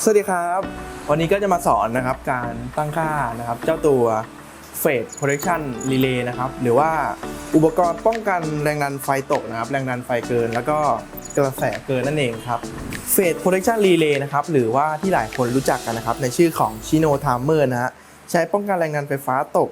สวัสดีครับ วันนี้ก็จะมาสอนนะครับการตั้งค่านะครับ เจ้าตัว Fade Protection Relay นะครับ หรือว่าอุปกรณ์ป้องกันแรงดันไฟตกนะครับ แรงดันไฟเกิน แล้วก็กระแสเกินนั่นเองครับ Fade Protection Relay นะครับ หรือว่าที่หลายคนรู้จักกันนะครับ ในชื่อของ Shino Timer นะฮะใช้ป้องกันแรงดันไฟฟ้าตก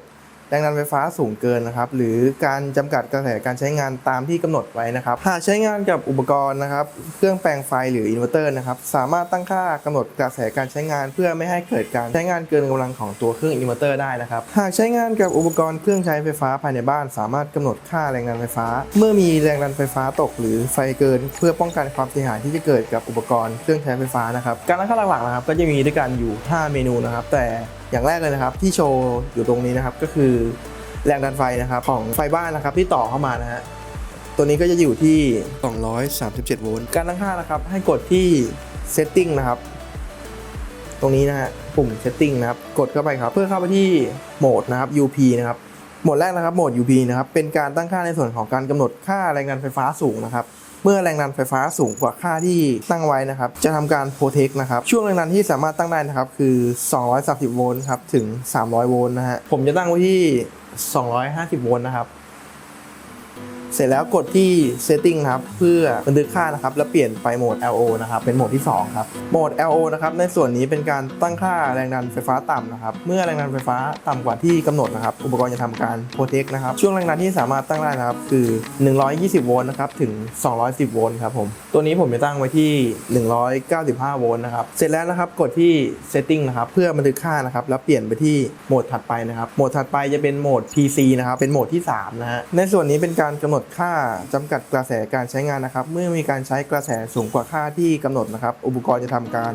แรงดันไฟฟ้าสูงเกินนะครับ หรือการจำกัดกระแสการใช้งานตามที่กำหนดไว้นะครับ หากใช้งานกับอุปกรณ์นะครับ เครื่องแปลงไฟหรืออินเวอร์เตอร์นะครับ สามารถตั้งค่ากำหนดกระแสการใช้งาน เพื่อไม่ให้เกิดการใช้งานเกินกำลังของตัวเครื่องอินเวอร์เตอร์ได้นะครับ หากใช้งานกับอุปกรณ์เครื่องใช้ไฟฟ้าภายในบ้าน สามารถกำหนดค่าแรงดันไฟฟ้า เมื่อมีแรงดันไฟฟ้าตก หรือไฟเกิน เพื่อป้องกันความเสียหายที่จะเกิดกับอุปกรณ์เครื่องใช้ไฟฟ้านะครับ การตั้งค่าหลักๆนะครับ ก็จะมีด้วยกันอยู่ 5 เมนูนะครับ แต่ อย่างแรกเลยนะครับ ที่โชว์อยู่ตรงนี้นะครับก็คือแรงดันไฟนะครับของไฟบ้านนะครับที่ต่อเข้ามานะฮะตัวนี้ก็จะอยู่ที่ 237 โวลต์การตั้งค่านะครับ ให้กดที่ setting นะครับ ตรงนี้นะฮะปุ่ม setting นะครับ กดเข้าไปครับ เพื่อเข้าไปที่โหมดนะครับ UP นะครับโหมดแรกนะครับโหมด UP นะครับเป็นการตั้งค่าในส่วนของการกำหนดค่าแรงดันไฟฟ้าสูงนะครับ เมื่อแรงดันไฟฟ้าสูงกว่าค่าที่ตั้งไว้นะครับ จะทำการโปรเทคนะครับ ช่วงแรงดันที่สามารถตั้งได้นะครับ คือ 230 โวลต์ครับ ถึง 300 โวลต์นะฮะ ผมจะตั้งไว้ที่ 250 โวลต์นะครับ เสร็จแล้วกดที่ setting ครับเพื่อบันทึกค่านะครับแล้วเปลี่ยนไปโหมด LO นะครับเป็นโหมดที่ 2 ครับ โหมด LO นะครับในส่วนนี้เป็นการตั้งค่าแรงดันไฟฟ้าต่ำนะครับเมื่อแรงดันไฟฟ้าต่ำกว่าที่กำหนดนะครับอุปกรณ์จะทำการ protect นะครับช่วงแรงดันที่สามารถตั้งได้นะครับคือ 120 โวลต์นะครับถึง 210 โวลต์ครับผมตัวนี้ผมจะตั้งไว้ที่ 195 โวลต์นะครับเสร็จแล้วนะครับกดที่ setting นะครับเพื่อบันทึกค่านะครับแล้วเปลี่ยนไปที่โหมดถัดไปนะครับโหมดถัดไปจะเป็นโหมด PC นะครับเป็นโหมดที่3นะฮะในส่วนนี้เป็นการกำหนดค่าจำกัดกระแสการใช้งานนะครับ เมื่อมีการใช้กระแสสูงกว่าค่าที่กำหนดนะครับ อุปกรณ์จะทำการ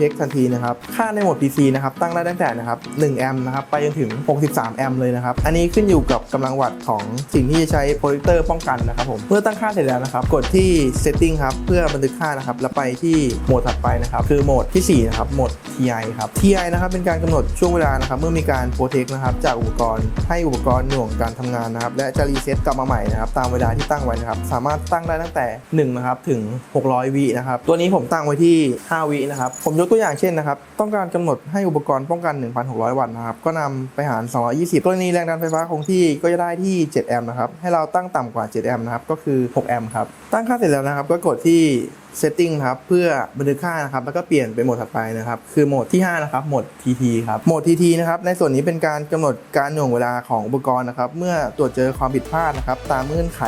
ทคทันทีนะครับ ค่าในโหมด PC นะครับ ตั้งได้ตั้งแต่นะครับ1แอมป์นะครับ ไปจนถึง 63 แอมป์เลยนะครับ อันนี้ขึ้นอยู่กับกำลังวัตต์ของสิ่งที่จะใช้โปรเจคเตอร์ป้องกันนะครับผม เมื่อตั้งค่าเสร็จแล้วนะครับ กดที่ setting ครับ เพื่อบันทึกค่านะครับ แล้วไปที่โหมดถัดไปนะครับ คือโหมดที่ 4 นะครับ โหมด TI ครับ TI นะครับ เป็นการกำหนดช่วงเวลานะครับ เมื่อมีการโปรเทคนะครับ จากอุปกรณ์ ให้อุปกรณ์หน่วงการทำงานนะครับ และจะรีเซ็ตกลับมาใหม่นะครับ ตามเวลาที่ตั้งไว้นะครับ สามารถตั้งได้ตั้งแต่1นะครับ ถึง 600 วินะครับ ตัวนี้ผมตั้งไว้ที่ 5 วินะครับ ผมยกตัวอย่างเช่นนะครับ ต้องการกำหนดให้อุปกรณ์ป้องกัน 1,600 วัตต์นะครับ ก็นำไปหาร 220 กรณีแรงดันไฟฟ้าคงที่ก็จะได้ที่ 7 แอมป์นะครับ ให้เราตั้งต่ำกว่า 7 แอมป์นะครับ ก็คือ 6 แอมป์ครับ ตั้งค่าเสร็จแล้วนะครับ ก็กดที่ setting ครับเพื่อบันทึกค่านะครับแล้วก็เปลี่ยนไปโหมดถัดไปนะครับคือโหมดที่5นะครับโหมด TT ครับโหมด TT นะครับในส่วนนี้เป็นการกำหนดการหน่วงเวลาของอุปกรณ์นะครับเมื่อตรวจเจอความผิดพลาดนะครับตามเงื่อนไข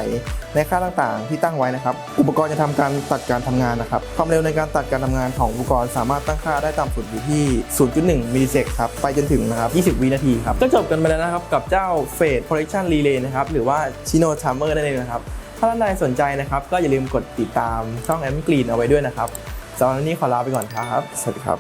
ในค่าต่างๆ ที่ตั้งไว้นะครับอุปกรณ์จะทำการตัดการทำงานนะครับความเร็วในการตัดการทำงานของอุปกรณ์สามารถตั้งค่าได้ต่ำสุดอยู่ที่ 0.1 มิลลิเซกครับไปจนถึงนะครับ20 วินาทีครับก็จบกันไปแล้วนะครับกับเจ้า Fade Protection Relay นะครับหรือว่า Chino Timer นั่นเองนะครับ ถ้าท่านใดสนใจนะครับ ก็อย่าลืมกดติดตามช่องแอมกรีนเอาไว้ด้วยนะครับสำหรับวันนี้ขอลาไปก่อนครับ สวัสดีครับ